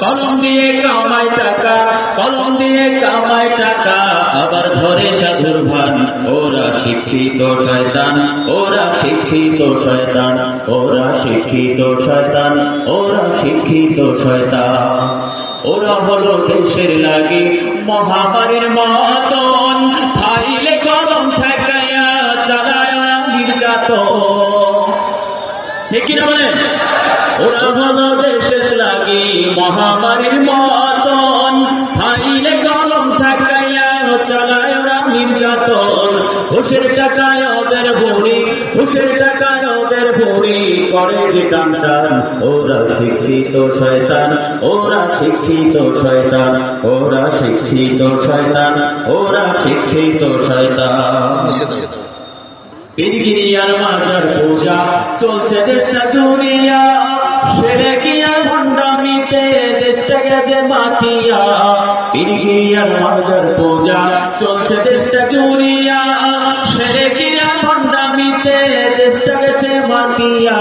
কলম দিয়ে কামাই টাকা, কলম দিয়ে কামাই টাকা, আবার ধরে সাধুর ভান, ওরা শিক্ষিত শয়তান, ওরা শিক্ষিত শয়তান, ওরা শিক্ষিত শয়তান, ওরা শিক্ষিত শয়তান। ওরা হলো দেশের লাগে মহামারীর মতন, ফাইলে কলম ঠেকাইয়া চালায় নির্যাতন। ঠিক কিনা বলেন? ওরা হলো নির্যাতন, ঘুষের টাকায় ওদের ভুড়ি, ঘুষের টাকায় ওদের ভুড়ি করে যে টান ওরা শিক্ষিত শয়তান, ওরা শিক্ষিত শয়তান, ওরা শিক্ষিত শয়তান, ওরা শিক্ষিত শয়তান। মাজার পূজা, চলছে দেশটা সেরে গিয়া ভণ্ডামিতে মাতিয়া। পীরগিরিয়ার মাজার পূজা চলছে দেশটা জুড়িয়া সেরে গিয়া ভণ্ডামিতে দেশটা গেছে মাতিয়া।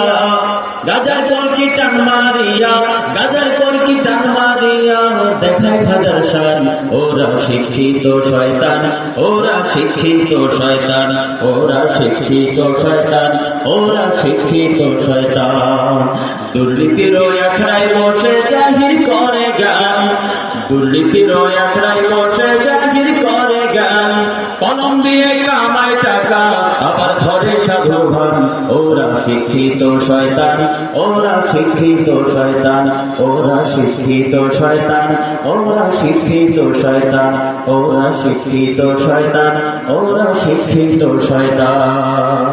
গাজার কলকি টান মারিয়া, গাজার কলকি টান মারিয়া, দেখায় হাজার শান। ওরা শিক্ষিত শয়তান, ওরা শিক্ষিত শয়তান, ওরা শিক্ষিত শয়তান, ওরা শিক্ষিত শয়তান। দুর্নীতির আখড়ায় বসে করে গান দুর্নীতির দিয়ে কামায় টাকা। আবার ধরে সাধু ভান ওরা শিক্ষিত শয়তান, ওরা শিক্ষিত শয়তান, ওরা শিক্ষিত শয়তান, ওরা শিক্ষিত শয়তান, ওরা শিক্ষিত শয়তান, ওরা শিক্ষিত শয়তান।